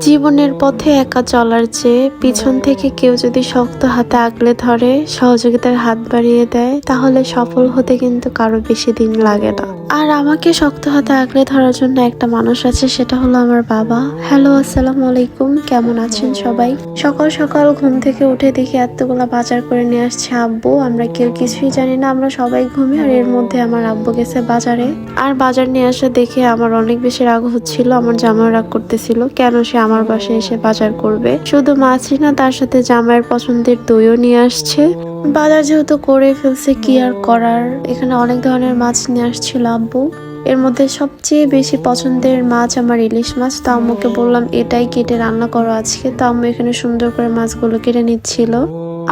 জীবনের পথে একা চলার চেয়ে পিছন থেকে কেউ যদি শক্ত হাতে আগলে ধরে, সহযোগিতার হাত বাড়িয়ে দেয়, তাহলে সফল হতে কিন্তু কারও বেশি দিন লাগে না। আর আমাকে শক্ত হাতে আঁকড়ে ধরার জন্য একটা মানুষ আছে, সেটা হলো আমার বাবা। হ্যালো, আসসালামু আলাইকুম। কেমন আছেন সবাই? সকাল সকাল ঘুম থেকে উঠে দেখি এতগুলা বাজার করে নিয়ে আসছে আব্বু। আমরা কেউ কিছুই জানি না, আমরা সবাই ঘুমি আর এর মধ্যে আমার আব্বু গেছে বাজারে। আর বাজার নিয়ে আসা দেখে আমার অনেক বেশি রাগ হচ্ছিল, আমার জামাই রাগ করতেছিল, কেন সে আমার বাসায় এসে বাজার করবে? শুধু মাছই না, তার সাথে জামাইয়ের পছন্দের দইও নিয়ে আসছে। বাজার যেহেতু করে ফেলছে, কি আর করার? এখানে অনেক ধরনের মাছ নিয়ে আসছিল আব্বু। এর মধ্যে সবচেয়ে বেশি পছন্দের মাছ আমার ইলিশ মাছ। তা আম্মুকে বললাম, এটাই কেটে রান্না করো আজকে। তা আম্মু এখানে সুন্দর করে মাছগুলো কেটে নিচ্ছিল।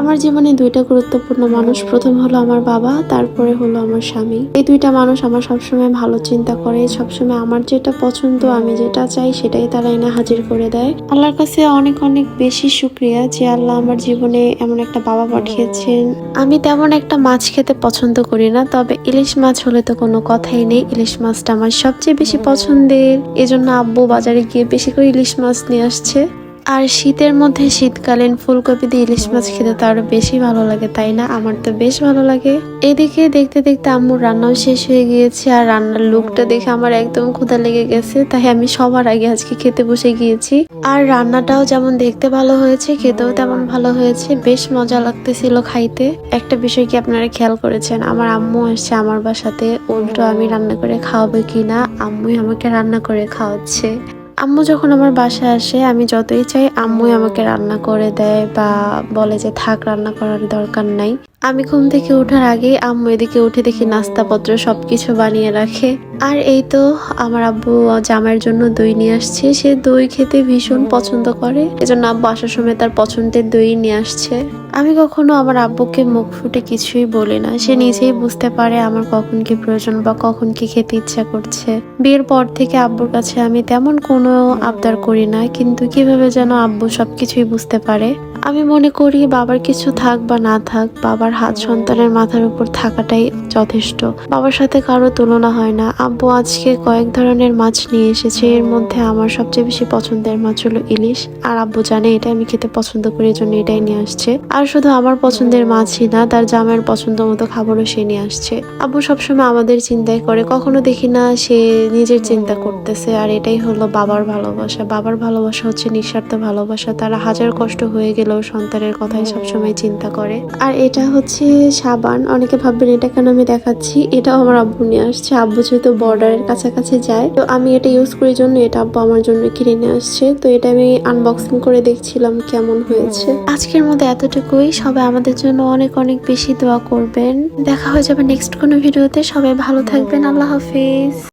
আমার জীবনে দুইটা গুরুত্বপূর্ণ মানুষ, প্রথম হলো আমার বাবা, তারপরে হলো আমার স্বামী। এই দুইটা মানুষ আমার সবসময় ভালো চিন্তা করে, সবসময় আমার যেটা পছন্দ, আমি যেটা চাই, সেটাই তারা এনে হাজির করে দেয়। আল্লাহর কাছে অনেক অনেক বেশি শুক্রিয়া যে আল্লাহ আমার জীবনে এমন একটা বাবা পাঠিয়েছেন। আমি তেমন একটা মাছ খেতে পছন্দ করি না, তবে ইলিশ মাছ হলে তো কোনো কথাই নেই। ইলিশ মাছটা আমার সবচেয়ে বেশি পছন্দের। এজন্য আব্বু বাজারে গিয়ে বেশি করে ইলিশ মাছ নিয়ে আসছে। আর শীতের মধ্যে শীতকালীন ফুলকপি দিয়ে ইলিশ মাছ খেতে তো আরও বেশি ভালো লাগে, তাই না? আমার তো বেশ ভালো লাগে। এদিকে দেখতে দেখতে আম্মুর রান্নাও শেষ হয়ে গিয়েছে আর রান্নার লুকটা দেখে আমার একদম ক্ষুধা লেগে গেছে, তাই আমি সবার আগে আজকে খেতে বসে গিয়েছি। আর রান্নাটাও যেমন দেখতে ভালো হয়েছে, খেতেও তেমন ভালো হয়েছে, বেশ মজা লাগতেছিল খাইতে। একটা বিষয় কি আপনারা খেয়াল করেছেন? আমার আম্মু আসছে আমার বাসাতে, উল্টো আমি রান্না করে খাওয়াবো কিনা? আম্মুই আমাকে রান্না করে খাওয়াচ্ছে। আম্মু যখন আমার বাসায় আসে, আমি যতই চাই আম্মুই আমাকে রান্না করে দেয় বা বলে যে থাক, রান্না করার দরকার নাই। আমি ঘুম থেকে ওঠার আগে আম্মু এদিকে উঠে দেখি নাস্তাপত্র সবকিছু বানিয়ে রাখে। আর এই তো আমার আব্বু জামাইয়ের জন্য দই নিয়ে আসছে। সে দই খেতে ভীষণ পছন্দ করে। এজন্য আব্বু আসার সময় তার পছন্দের দই নিয়ে আসছে। আমি কখনো আমার আব্বুকে মুখ ফুটে কিছুই বলি না। সে নিজেই বুঝতে পারে আমার কখন কি প্রয়োজন বা কখন কি খেতে ইচ্ছা করছে। বিয়ের পর থেকে আব্বুর কাছে আমি তেমন কোনো আবদার করি না, কিন্তু কীভাবে যেন আব্বু সবকিছুই বুঝতে পারে। আমি মনে করি বাবার কিছু থাক বা না থাক, বাবার হাত সন্তানের মাথার উপর থাকাটাই যথেষ্ট। বাবার সাথে কারও তুলনা হয় না। আব্বু আজকে কয়েক ধরনের মাছ নিয়ে এসেছে। এর মধ্যে আমার সবচেয়ে বেশি পছন্দের মাছ হলো ইলিশ। আর আব্বু জানে এটা আমি খেতে পছন্দ করি জন্য এটাই নিয়ে আসছে। আর শুধু আমার পছন্দের মাছই না, তার জামাইয়ের পছন্দ মতো খাবারও সে নিয়ে আসছে। আব্বু সবসময় আমাদের চিন্তায় করে, কখনো দেখি না সে নিজের চিন্তা করতেছে। আর এটাই হলো বাবার ভালোবাসা। বাবার ভালোবাসা হচ্ছে নিঃস্বার্থ ভালোবাসা। তারা হাজার কষ্ট হয়ে গেলেও সন্তানের কথাই সবসময় চিন্তা করে। আর এটা হচ্ছে সাবান। অনেকে ভাববেন, এটা কেন আমি দেখাচ্ছি? এটাও আমার আব্বু নিয়ে আসছে। আব্বু যেহেতু বর্ডারের কাছাকাছি যায়। তো আমি এটা ইউজ করি জন্য, এটা আব্বা আমার জন্য কিনে নিয়ে আসছে। তো এটা আমি আনবক্সিং করে দেখছিলাম কেমন হয়েছে। আজকের মধ্যে এতটুকুই। সবাই আমাদের জন্য অনেক অনেক বেশি দোয়া করবেন। দেখা হয়ে যাবে নেক্সট কোনো ভিডিওতে সবাই ভালো থাকবেন। আল্লাহ হাফিজ।